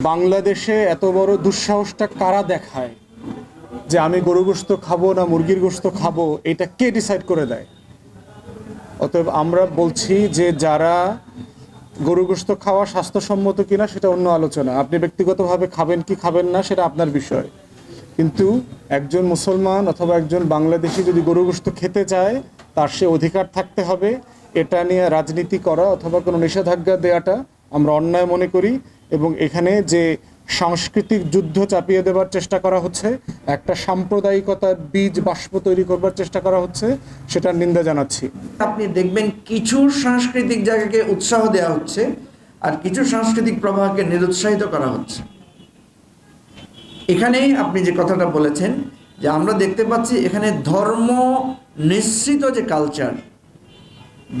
বাংলাদেশে এত বড় দুঃসাহসটা কারা দেখায়? যে আমি গরু গোস্ত খাব না মুরগির গোস্ত খাব, এটা কে ডিসাইড করে দেয়? অতএব আমরা বলছি যে যারা গরু গোস্ত খাওয়া স্বাস্থ্যসম্মত কিনা সেটা অন্য আলোচনা। আপনি ব্যক্তিগতভাবে খাবেন কি খাবেন না সেটা আপনার বিষয়। কিন্তু একজন মুসলমান অথবা একজন বাংলাদেশি যদি গরু গোস্ত খেতে চায়, তার সে অধিকার থাকতে হবে। এটা নিয়ে রাজনীতি করা অথবা কোনো নিষেধাজ্ঞা দেওয়াটা আমরা অন্যায় মনে করি। এবং এখানে যে সাংস্কৃতিক যুদ্ধ চাপিয়ে দেওয়ার চেষ্টা করা হচ্ছে, একটা সাম্প্রদায়িকতার বীজ বাষ্প তৈরি করবার চেষ্টা করা হচ্ছে, সেটার নিন্দা জানাচ্ছি। আপনি দেখবেন কিছু সাংস্কৃতিক জায়গাকে উৎসাহ দেওয়া হচ্ছে আর কিছু সাংস্কৃতিক প্রবাহকে নিরুৎসাহিত করা হচ্ছে। এখানেই আপনি যে কথাটা বলেছেন, যে আমরা দেখতে পাচ্ছি এখানে ধর্ম নিশ্চিত যে কালচার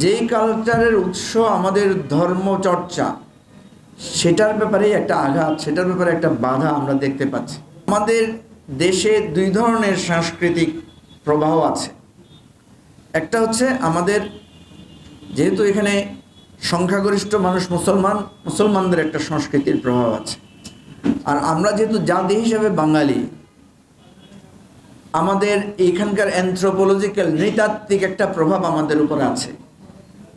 যেই কালচারের উৎস আমাদের ধর্ম চর্চা সেটার ব্যাপারেই একটা আঘাত, সেটার ব্যাপারে একটা বাধা আমরা দেখতে পাচ্ছি। আমাদের দেশে দুই ধরনের সাংস্কৃতিক প্রবাহ আছে। একটা হচ্ছে আমাদের যেহেতু এখানে সংখ্যাগরিষ্ঠ মানুষ মুসলমান, মুসলমানদের একটা সংস্কৃতির প্রভাব আছে। আর আমরা যেহেতু জাতি হিসাবে বাঙালি, আমাদের এখানকার অ্যান্থ্রোপোলজিক্যাল নৃতাত্ত্বিক একটা প্রভাব আমাদের উপর আছে।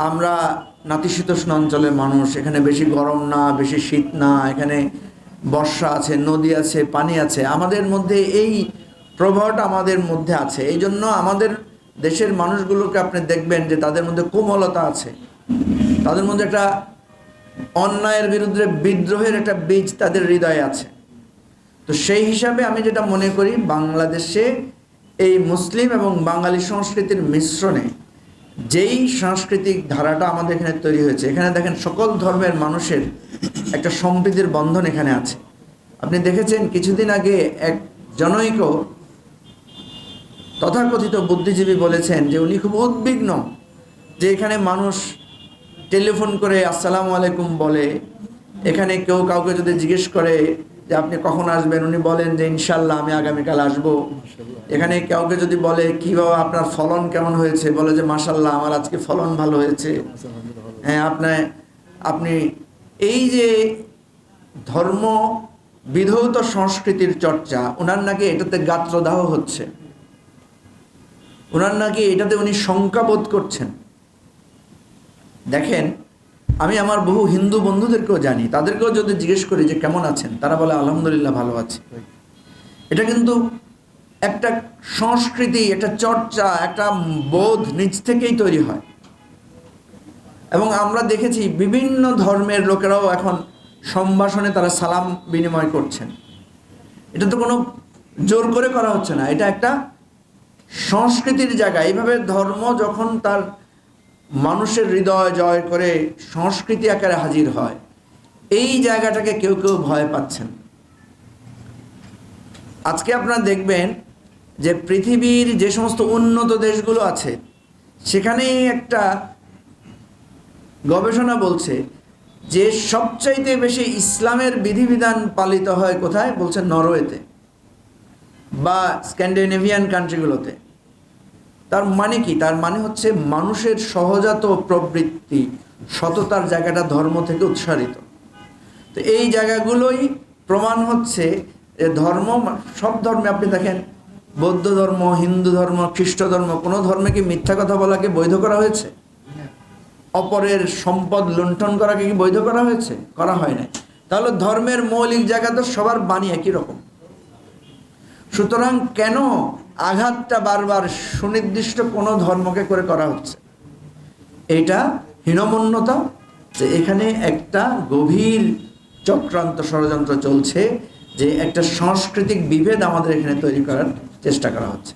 আমরা নাতিশীতোষ্ণ অঞ্চলের মানুষ, এখানে বেশি গরম না, বেশি শীত না, এখানে বর্ষা আছে, নদী আছে, পানি আছে, আমাদের মধ্যে এই প্রভাবটা আমাদের মধ্যে আছে। এই জন্য আমাদের দেশের মানুষগুলোকে আপনি দেখবেন যে তাদের মধ্যে কোমলতা আছে। তাদের মধ্যে একটা অন্যায়ের বিরুদ্ধে বিদ্রোহের একটা বীজ তাদের হৃদয়ে আছে। তো সেই হিসাবে আমি যেটা মনে করি, বাংলাদেশে এই মুসলিম এবং বাঙালি সংস্কৃতির মিশ্রণে যেই সাংস্কৃতিক ধারাটা আমাদের এখানে তৈরি হয়েছে, এখানে দেখেন সকল ধর্মের মানুষের একটা সম্প্রীতির বন্ধন এখানে আছে। আপনি দেখেছেন কিছুদিন আগে এক জনৈক তথাকথিত বুদ্ধিজীবী বলেছেন যে উনি খুব উদ্বিগ্ন যে এখানে মানুষ টেলিফোন করে আসসালামু আলাইকুম বলে, এখানে কেউ কাউকে যদি জিজ্ঞেস করে যে আপনি কখন আসবেন? উনি বলেন যে ইনশাল্লাহ আমি আগামীকাল আসব। এখানে কাউকে যদি বলে কী বাবা আপনার ফলন কেমন হয়েছে? বলে যে মাসাল্লাহ আমার আজকে ফলন ভালো হয়েছে। হ্যাঁ আপনার আপনি এই যে ধর্ম বিধৌত সংস্কৃতির চর্চা ওনার নাকি এটাতে গাত্রদাহ হচ্ছে। ওনার নাকি এটাতে উনি শঙ্কা বোধ করছেন। দেখেন আমি আমার বহু হিন্দু বন্ধুদেরকেও জানি, তাদেরকেও যদি জিজ্ঞেস করি যে কেমন আছেন, তারা বলে আলহামদুলিল্লাহ ভালো আছে। এটা কিন্তু একটা সংস্কৃতি, একটা চর্চা, একটা বোধ নিজ থেকেই তৈরি হয়। এবং আমরা দেখেছি বিভিন্ন ধর্মের লোকেরাও এখন সম্ভাষণে তারা সালাম বিনিময় করছেন। এটা তো কোনো জোর করে করা হচ্ছে না, এটা একটা সংস্কৃতির জায়গা। এইভাবে ধর্ম যখন তার মানুষের হৃদয় জয় করে সংস্কৃতি আকারে হাজির হয়। এই জায়গাটাকে কেউ কেউ ভয় পাচ্ছেন। আজকে আপনারা দেখবেন যে পৃথিবীর যে সমস্ত উন্নত দেশগুলো আছে, সেখানেই একটা গবেষণা বলছে যে সবচাইতে বেশি ইসলামের বিধিবিধান পালিত হয় কোথায়? বলছে নরওয়েতে বা স্ক্যান্ডিনেভিয়ান কান্ট্রিগুলোতে তার মানে কি? তার মানে হচ্ছে মানুষের সহজাত প্রবৃত্তি, সততার জায়গাটা ধর্ম থেকে উৎসারিত। তো এই জায়গাগুলোই প্রমাণ হচ্ছে যে ধর্ম, সব ধর্মে আপনি দেখেন, বৌদ্ধ ধর্ম, হিন্দু ধর্ম, খ্রিস্ট ধর্ম, কোনো ধর্মে কি মিথ্যা কথা বলাকে বৈধ করা হয়েছে? অপরের সম্পদ লুণ্ঠন করাকে কি বৈধ করা হয়েছে? করা হয় নাই। তাহলে ধর্মের মৌলিক জায়গা তো সবার বাণী একই রকম। সুতরাং কেন আঘাতটা বারবার সুনির্দিষ্ট কোনো ধর্মকে করে করা হচ্ছে? এটা হীনমন্যতা যে এখানে একটা গভীর চক্রান্ত ষড়যন্ত্র চলছে যে একটা সাংস্কৃতিক বিভেদ আমাদের এখানে তৈরি করার চেষ্টা করা হচ্ছে।